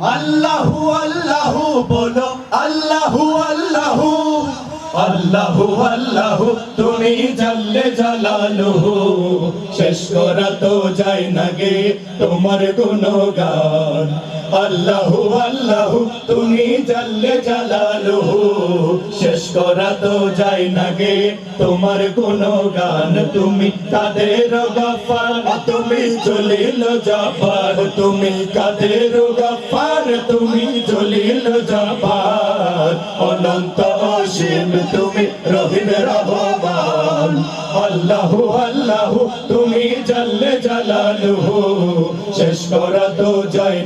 আল্লাহু আল্লাহু বলো। আল্লাহু আল্লাহু, তুমি জাল্লে জালালুহু শেষ করা তো যায় না গে তোমার গুণগান। আল্লাহু আল্লাহু, তুমি জাল্লে জালালুহু শেষ করা তো যায় না গে তোমার গুণগান। তুমি কাদের গফার, তুমি জলিল জাফর। তুমি কাদের গফার, তুমি জলিল জাফর। অনন্ত অসীম তুমি রহিম রহমান। তুমি শেষ করা তো যায়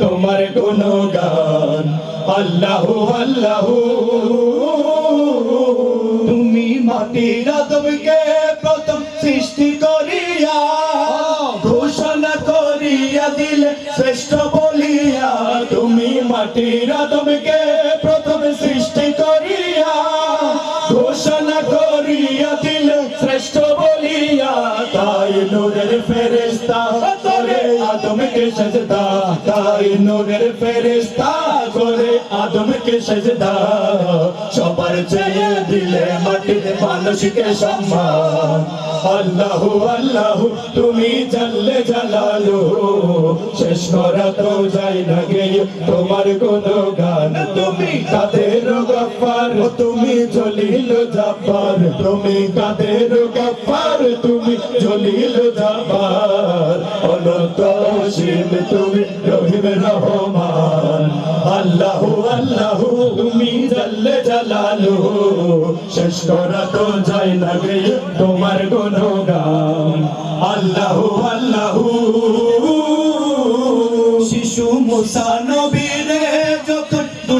তোমার আল্লাহু তুমি মাটির আদমকে প্রথম সৃষ্টি করিয়া, ঘোষণা করিয়া দিলে শ্রেষ্ঠ বলিয়া, তুমি মাটির আদমকে নূরের ফেরেস্তা করে আদমকে সজদা, তাই নূরের ফেরেস্তা করে আদমকে সবার চেয়ে দিলে মানুষকে সম্মান। আল্লাহু আল্লাহু, তুমি শেষ করা তো যাই না গে, তোমার কাদের গফার তুমি জলিল জাফর, তুমি কাদের গফার, তুমি জলিল জাফর। অনন্ত অসীম তুমি রহিম রহমান। আল্লাহু আল্লাহু, তুমি জাল্লে জালালু। শেষ করা তো যায় না গে তোমার গুণগান। আল্লাহু আল্লাহু। শিশু মুসা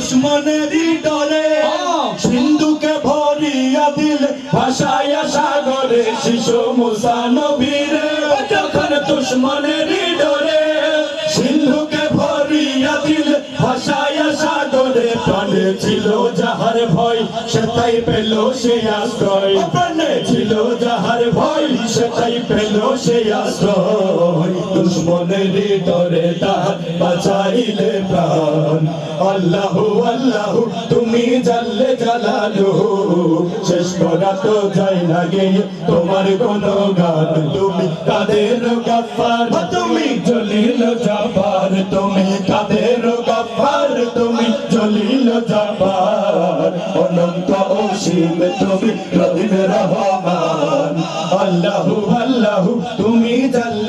যখন দুশ্মনেরই ডরে সিন্ধুকে ভরিয়া দিল ভাষায় সাগরে শিশু মুসা নবীরে। যখন দুশ্মনেরই ডরে সিন্ধুকে ভরিয়া দিল ভাষায় সাগরে প্রাণে ছিল যাহার ভয় সেটাই পেল সে আশ্রয়। প্রাণে ছিল যাহার ভয় সেটাই পেল সে আশ্রয়। দুশ্মনের তাহার বাঁচাইলে প্রাণ। আল্লাহু আল্লাহু, তুমি জাল্লে জালালু। শেষ করা তো যাই না গে, তোমার কোন গান তুমি কাদের গাফার? তুমি জলিল জাফার। তুমি কাদের গাফার? তুমি জলিল জাফার। অনন্ত অসীম তুমি রহিম রহমান। আল্লাহু আল্লাহু, তুমি জাল্লে